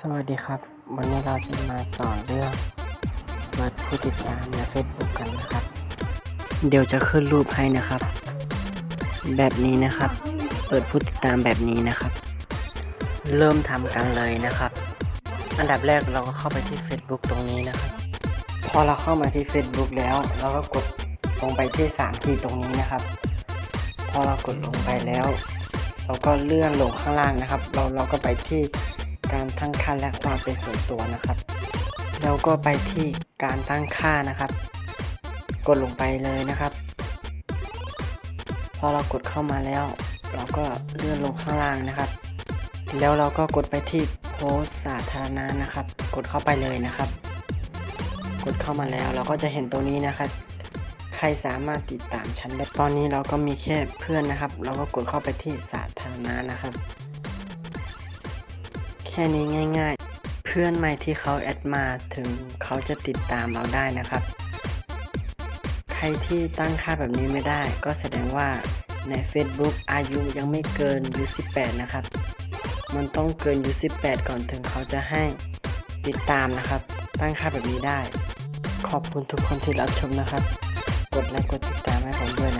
สวัสดีครับ วันนี้เราจะมาสอนเรื่องเปิดผู้ติดตามใน Facebook กันนะครับ เดี๋ยวจะขึ้นรูปให้นะครับ แบบนี้นะครับ เปิดผู้ติดตามแบบนี้นะครับ เริ่มทำกันเลยนะครับ อันดับแรกเราก็เข้าไปที่ Facebook ตรงนี้นะครับ พอเราเข้ามาที่ Facebook แล้วเราก็กดลงไปที่3ขีดตรงนี้นะครับ พอเรากดลงไปแล้ว เราก็เลื่อนลงข้างล่างนะครับ เราเราก็ไปที่ การตั้งค่าและความเป็นส่วนตัวนะครับ แล้วก็ไปที่การตั้งค่านะครับ กดลงไปเลยนะครับ พอเรากดเข้ามาแล้ว เราก็เลื่อนลงข้างล่างนะครับ แล้วเราก็กดไปที่โพสสาธารณะนะครับ กดเข้าไปเลยนะครับ กดเข้ามาแล้วเราก็จะเห็นตรงนี้นะครับ ใครสามารถติดตามฉันได้ตอนนี้เราก็มีแค่เพื่อนนะครับ เราก็กดเข้าไปที่สาธารณะนะครับ ค่นี้ง่าย ๆ เพื่อนใหม่ที่เขาแอดมาถึงเขาจะติดตามเราได้นะครับ ใครที่ตั้งค่าแบบนี้ไม่ได้ ก็แสดงว่าใน Facebook อายุยังไม่เกินอายุ18 นะครับ มันต้องเกินอายุ18 ก่อนถึงเขาจะให้ติดตามนะครับ ตั้งค่าแบบนี้ได้ ขอบคุณทุกคนที่รับชมนะครับ กดไลค์กดติดตามให้ผมด้วย